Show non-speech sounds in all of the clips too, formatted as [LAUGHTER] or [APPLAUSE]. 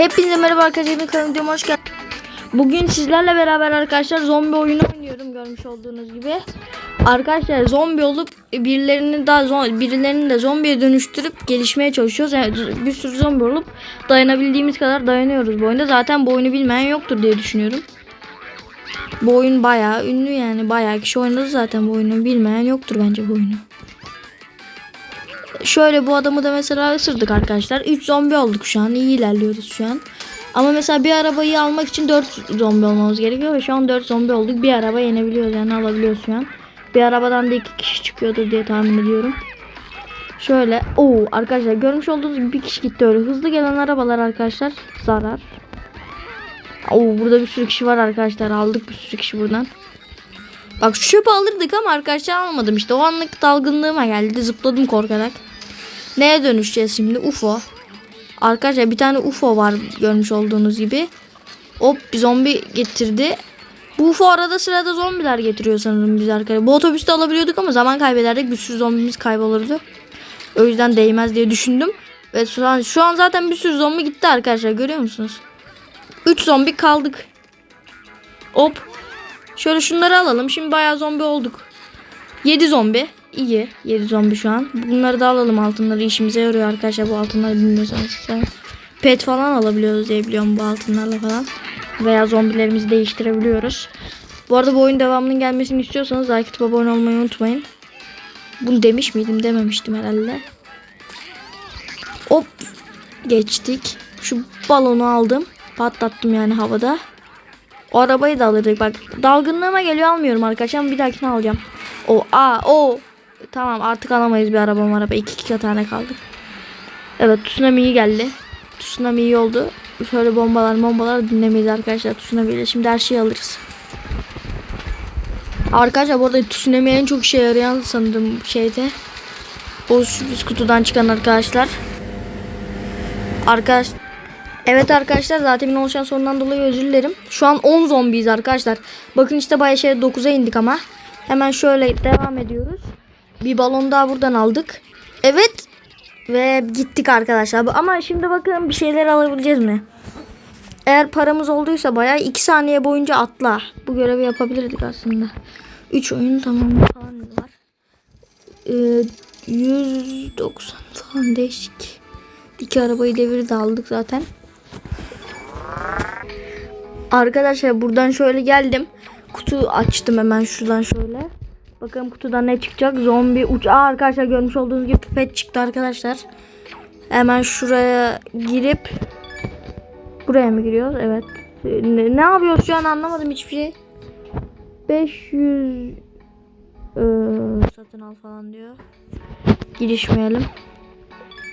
Hepinize merhaba arkadaşlar. Kanalıma hoş geldiniz. Bugün sizlerle beraber arkadaşlar zombi oyunu oynuyorum görmüş olduğunuz gibi. Arkadaşlar zombi olup birilerini daha birilerini de zombiye dönüştürüp gelişmeye çalışıyoruz. Yani bir sürü zombi olup dayanabildiğimiz kadar dayanıyoruz bu oyunda. Zaten bu oyunu bilmeyen yoktur diye düşünüyorum. Bu oyun bayağı ünlü yani bayağı kişi oynadı zaten bu oyunu. Bilmeyen yoktur bence bu oyunu. Şöyle bu adamı da mesela ısırdık arkadaşlar. 3 zombi olduk şu an. İyi ilerliyoruz şu an. Ama mesela bir arabayı almak için 4 zombi olmamız gerekiyor ve şu an 4 zombi olduk. Bir araba yenebiliyoruz yani alabiliyoruz şu an. Bir arabadan da 2 kişi çıkıyordur diye tahmin ediyorum. Şöyle. Oo arkadaşlar görmüş olduğunuz gibi bir kişi gitti öyle. Hızlı gelen arabalar arkadaşlar zarar. Oo burada bir sürü kişi var arkadaşlar. Aldık bir sürü kişi buradan. Bak şu çöpü alırdık ama arkadaşlar almadım işte. O anlık dalgınlığıma geldi. Zıpladım korkarak. Neye dönüşeceğiz şimdi? UFO. Arkadaşlar bir tane UFO var görmüş olduğunuz gibi. Hop zombi getirdi. Bu UFO arada sırada zombiler getiriyor sanırım biz arkadaşlar. Bu otobüste alabiliyorduk ama zaman kaybederdik. Bir sürü zombimiz kaybolurdu. O yüzden değmez diye düşündüm. Ve şu an, şu an zaten bir sürü zombi gitti arkadaşlar. Görüyor musunuz? 3 zombi kaldık. Hop. Şöyle şunları alalım. Şimdi bayağı zombi olduk. 7 zombi. İyi. 7 zombi şu an. Bunları da alalım altınları. işimize yarıyor arkadaşlar bu altınları bilmiyorsanız. Sen pet falan alabiliyoruz diye biliyorum bu altınlarla falan. Veya zombilerimizi değiştirebiliyoruz. Bu arada bu oyun devamının gelmesini istiyorsanız atıp abone olmayı unutmayın. Bunu demiş miydim? Dememiştim herhalde. Hop. Geçtik. Şu balonu aldım. Patlattım yani havada. O arabayı da alırdık. Bak dalgınlığıma geliyor almıyorum arkadaşlar. Bir dahakine alacağım. O a o tamam artık alamayız bir araba araba. İki iki tane kaldı. Evet tsunami iyi geldi. Tsunami iyi oldu. Şöyle bombalar bombalar dinlemeyiz arkadaşlar. Tsunami ile şimdi her şeyi alırız. Arkadaşlar bu arada tsunami en çok işe yarayan sanırım şeyde. O sürpriz kutudan çıkan arkadaşlar. Arkadaş Evet arkadaşlar zaten oluşan sorundan dolayı özür dilerim. Şu an 10 zombiyiz arkadaşlar. Bakın işte bayağı şey 9'a indik ama. Hemen şöyle devam ediyoruz. Bir balon daha buradan aldık. Evet. Ve gittik arkadaşlar. Ama şimdi bakın bir şeyler alabileceğiz mi? Eğer paramız olduysa bayağı 2 saniye boyunca atla. Bu görevi yapabilirdik aslında. 3 oyun tamam falan var. Ee, 190 falan değişik. İki arabayı devirdi aldık zaten. Arkadaşlar buradan şöyle geldim. Kutu açtım hemen şuradan şöyle. Bakalım kutudan ne çıkacak. Zombi uç. Aa, arkadaşlar görmüş olduğunuz gibi pipet çıktı arkadaşlar. Hemen şuraya girip buraya mı giriyoruz? Evet. Ne, ne yapıyoruz şu an anlamadım hiçbir şey. 500 ee, satın al falan diyor. Girişmeyelim.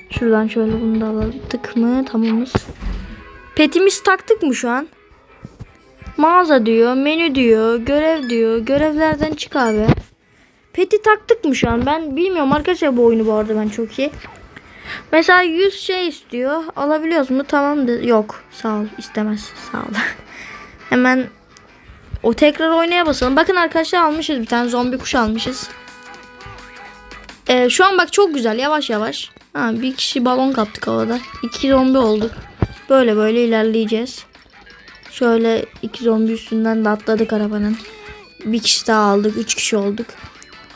Şuradan şöyle bunu da. Tık mı? Tamamız. Petimiz taktık mı şu an? Mağaza diyor, menü diyor, görev diyor. Görevlerden çık abi. Peti taktık mı şu an? Ben bilmiyorum arkadaşlar bu oyunu bu arada ben çok iyi. Mesela 100 şey istiyor. Alabiliyoruz mu? Tamam da yok. Sağ ol. istemez. Sağ ol. [LAUGHS] Hemen o tekrar oynaya basalım. Bakın arkadaşlar almışız bir tane zombi kuş almışız. Ee, şu an bak çok güzel. Yavaş yavaş. Ha, bir kişi balon kaptık havada. İki zombi olduk. Böyle böyle ilerleyeceğiz. Şöyle iki zombi üstünden de atladık arabanın. Bir kişi daha aldık. Üç kişi olduk.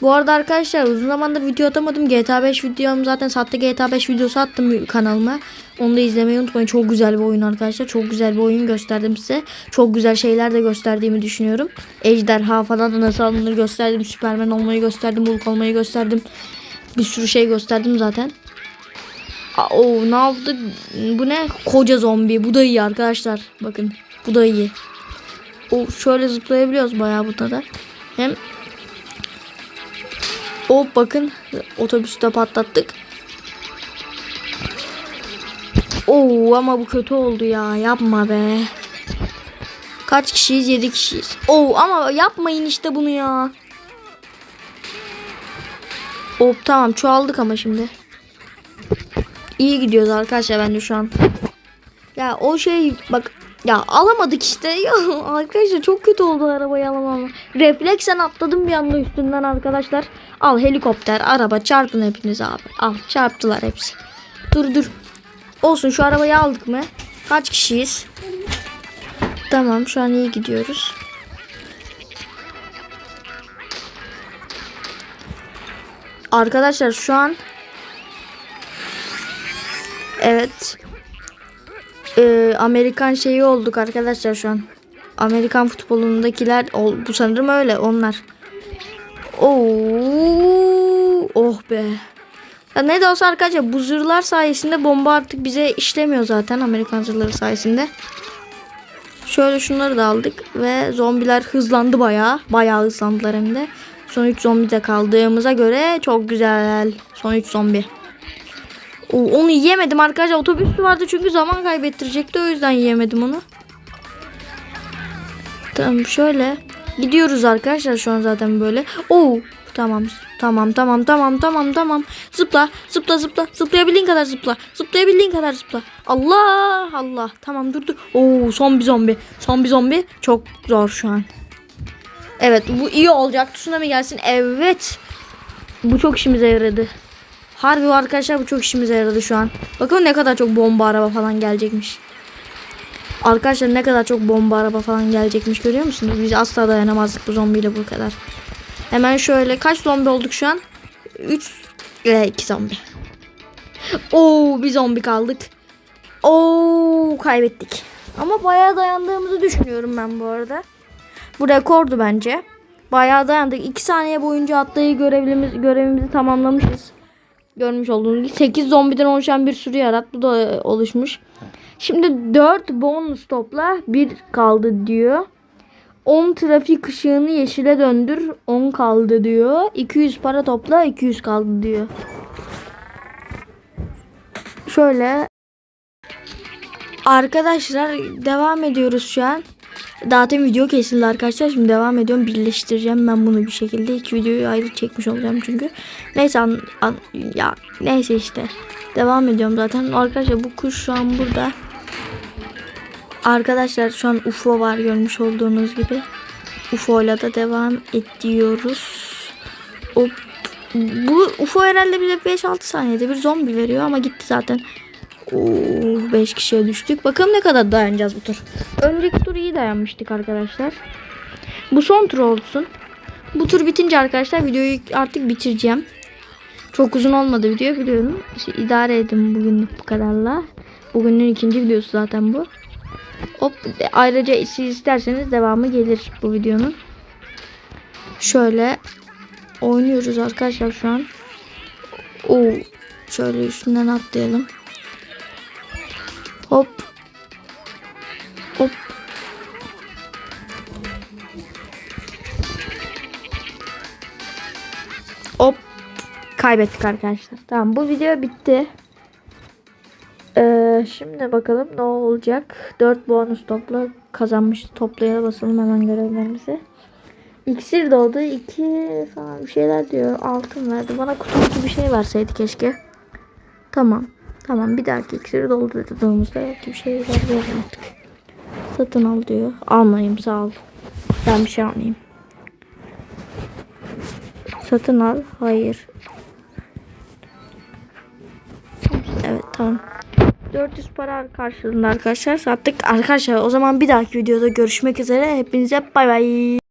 Bu arada arkadaşlar uzun zamandır video atamadım. GTA 5 videom zaten sahte GTA 5 videosu attım kanalıma. Onu da izlemeyi unutmayın. Çok güzel bir oyun arkadaşlar. Çok güzel bir oyun gösterdim size. Çok güzel şeyler de gösterdiğimi düşünüyorum. Ejderha falan nasıl alınır gösterdim. Süpermen olmayı gösterdim. Hulk olmayı gösterdim. Bir sürü şey gösterdim zaten. Aa, o ne yaptık? Bu ne? Koca zombi. Bu da iyi arkadaşlar. Bakın. Bu da iyi. O şöyle zıplayabiliyoruz bayağı burada da. Hem o bakın otobüste patlattık. Oo ama bu kötü oldu ya. Yapma be. Kaç kişiyiz? 7 kişiyiz. Oo ama yapmayın işte bunu ya. Hop tamam çoğaldık ama şimdi. İyi gidiyoruz arkadaşlar bence şu an. Ya o şey bak ya alamadık işte. [LAUGHS] Ya arkadaşlar çok kötü oldu arabayı alamam. Refleksen atladım bir anda üstünden arkadaşlar. Al helikopter, araba çarpın hepiniz abi. Al çarptılar hepsi. Dur dur. Olsun şu arabayı aldık mı? Kaç kişiyiz? Tamam şu an iyi gidiyoruz. Arkadaşlar şu an Evet. Ee, Amerikan şeyi olduk arkadaşlar şu an. Amerikan futbolundakiler ol- bu sanırım öyle onlar. Oo, oh be. Ya ne de olsa arkadaşlar bu zırhlar sayesinde bomba artık bize işlemiyor zaten Amerikan zırhları sayesinde. Şöyle şunları da aldık ve zombiler hızlandı bayağı. Bayağı hızlandılar hem de. Son 3 zombi de kaldığımıza göre çok güzel. Son 3 zombi. Onu yiyemedim arkadaşlar. Otobüsü vardı çünkü zaman kaybettirecekti. O yüzden yiyemedim onu. Tamam şöyle. Gidiyoruz arkadaşlar şu an zaten böyle. Oo tamam tamam tamam tamam tamam tamam. Zıpla zıpla zıpla. Zıplayabildiğin kadar zıpla. Zıplayabildiğin kadar zıpla. Allah Allah. Tamam dur dur. Oo zombi. Son bir zombi. Çok zor şu an. Evet bu iyi olacak. Tsunami gelsin. Evet. Bu çok işimize yaradı. Harbi arkadaşlar bu çok işimize yaradı şu an. Bakın ne kadar çok bomba araba falan gelecekmiş. Arkadaşlar ne kadar çok bomba araba falan gelecekmiş görüyor musunuz? Biz asla dayanamazdık bu zombiyle bu kadar. Hemen şöyle kaç zombi olduk şu an? 3 ve 2 zombi. Oo bir zombi kaldık. Oo kaybettik. Ama bayağı dayandığımızı düşünüyorum ben bu arada. Bu rekordu bence. Bayağı dayandık. 2 saniye boyunca atlayı görevimiz, görevimizi tamamlamışız. Görmüş olduğunuz gibi 8 zombiden oluşan bir sürü yarat. Bu da oluşmuş. Şimdi 4 bonus topla 1 kaldı diyor. 10 trafik ışığını yeşile döndür 10 kaldı diyor. 200 para topla 200 kaldı diyor. Şöyle Arkadaşlar devam ediyoruz şu an. Zaten video kesildi arkadaşlar. Şimdi devam ediyorum. Birleştireceğim ben bunu bir şekilde. İki videoyu ayrı çekmiş olacağım çünkü. Neyse an, an- ya neyse işte. Devam ediyorum zaten. Arkadaşlar bu kuş şu an burada. Arkadaşlar şu an UFO var görmüş olduğunuz gibi. UFO ile de devam ediyoruz. O, bu UFO herhalde bize 5-6 saniyede bir zombi veriyor ama gitti zaten. Oo, 5 kişiye düştük. Bakalım ne kadar dayanacağız bu tur. Önceki tur iyi dayanmıştık arkadaşlar. Bu son tur olsun. Bu tur bitince arkadaşlar videoyu artık bitireceğim. Çok uzun olmadı video biliyorum. İşte idare edin bugünlük bu kadarla. Bugünün ikinci videosu zaten bu. Hop ayrıca siz isterseniz devamı gelir bu videonun. Şöyle oynuyoruz arkadaşlar şu an. Oo, şöyle üstünden atlayalım. Hop. Hop. Hop. Kaybettik arkadaşlar. Tamam bu video bitti. Ee, şimdi bakalım ne olacak. 4 bonus topla kazanmış. Toplayana basalım hemen görevlerimizi. İksir doğdu. 2 falan bir şeyler diyor. Altın verdi. Bana kutu gibi bir şey verseydi keşke. Tamam. Tamam bir dahaki iksiri doldurduğumuzda belki bir şey verelim artık. Satın al diyor. Almayayım sağ ol. Ben bir şey almayayım. Satın al. Hayır. Evet tamam. 400 para karşılığında arkadaşlar sattık. Arkadaşlar o zaman bir dahaki videoda görüşmek üzere. Hepinize bay bay.